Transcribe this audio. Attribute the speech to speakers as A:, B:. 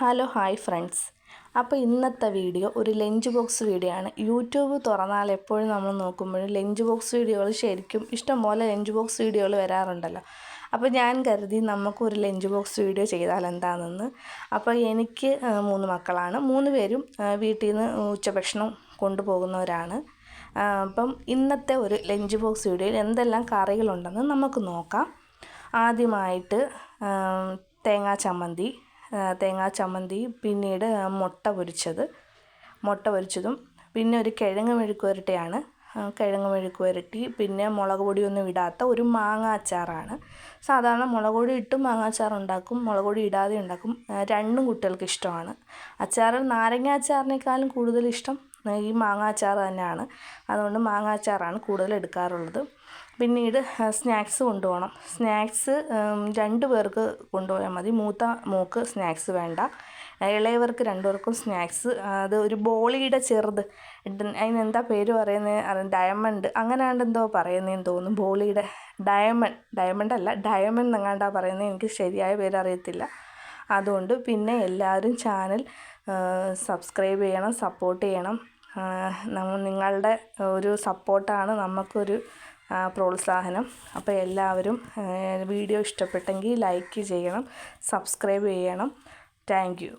A: Hello hi friends. അപ്പോൾ ഇന്നത്തെ video ഒരു ലഞ്ച് ബോക്സ് വീഡിയോ ആണ്. യൂട്യൂബ് തുറന്നാൽ എപ്പോഴും നമ്മൾ നോക്കുമ്പോഴും ലഞ്ച് ബോക്സ് വീഡിയോകൾ ശരിക്കും ഇഷ്ടംപോലെ ലഞ്ച് ബോക്സ് വീഡിയോകൾ വരാറുണ്ടല്ലോ. അപ്പോൾ ഞാൻ കരുതി നമുക്കൊരു ലഞ്ച് ബോക്സ് വീഡിയോ ചെയ്താൽ എന്താണെന്ന്. അപ്പോൾ എനിക്ക് മൂന്ന് മക്കളാണ്. മൂന്ന് പേരും വീട്ടിൽ നിന്ന് ഉച്ചഭക്ഷണം കൊണ്ടുപോകുന്നവരാണ്. അപ്പം ഇന്നത്തെ ഒരു ലഞ്ച് ബോക്സ് വീഡിയോയിൽ എന്തെല്ലാം കറികളുണ്ടെന്ന് നമുക്ക് നോക്കാം. ആദ്യമായിട്ട് തേങ്ങാ ചമ്മന്തി തേങ്ങാ ചമ്മന്തി പിന്നീട് മുട്ട പൊരിച്ചത്. മുട്ട പൊരിച്ചതും പിന്നെ ഒരു കിഴങ്ങ് മെഴുക്ക് പുരട്ടിയാണ് കിഴങ്ങ് മെഴുക്ക് പുരട്ടി പിന്നെ മുളക് പൊടിയൊന്നും ഇടാത്ത ഒരു മാങ്ങ അച്ചാറാണ്. സാധാരണ മുളക് പൊടി ഇട്ടും മാങ്ങ അച്ചാർ ഉണ്ടാക്കും മുളക് പൊടി ഇടാതെ ഉണ്ടാക്കും. രണ്ടും കുട്ടികൾക്ക് ഇഷ്ടമാണ്. അച്ചാറിൽ നാരങ്ങ അച്ചാറിനേക്കാളും കൂടുതൽ ഇഷ്ടം ഈ മാങ്ങ അച്ചാർ തന്നെയാണ്. അതുകൊണ്ട് മാങ്ങ അച്ചാറാണ് കൂടുതൽ എടുക്കാറുള്ളത്. പിന്നീട് സ്നാക്സ് കൊണ്ടുപോകണം. സ്നാക്സ് രണ്ട് പേർക്ക് കൊണ്ടുപോയാൽ മതി. മൂത്ത മോക്ക് സ്നാക്സ് വേണ്ട. ഇളയവർക്ക് രണ്ടുപേർക്കും സ്നാക്സ്. അത് ഒരു ബോളിയുടെ ചെറുത്. അതിനെന്താ പേര് പറയുന്നത് ഡയമണ്ട്. അങ്ങനെയാണ്ട് എന്തോ പറയുന്നതെന്ന് തോന്നുന്നു. ബോളിയുടെ ഡയമണ്ട്. ഡയമണ്ട് അല്ല ഡയമണ്ട് എങ്ങാണ്ടാ പറയുന്നത് എനിക്ക് ശരിയായ പേര് അറിയത്തില്ല. അതുകൊണ്ട് പിന്നെ എല്ലാവരും ചാനൽ സബ്സ്ക്രൈബ് ചെയ്യണം സപ്പോർട്ട് ചെയ്യണം. നിങ്ങളുടെ ഒരു സപ്പോർട്ടാണ് നമുക്കൊരു പ്രോത്സാഹനം. അപ്പോൾ എല്ലാവരും വീഡിയോ ഇഷ്ടപ്പെട്ടെങ്കിൽ ലൈക്ക് ചെയ്യണം സബ്സ്ക്രൈബ് ചെയ്യണം. Thank you.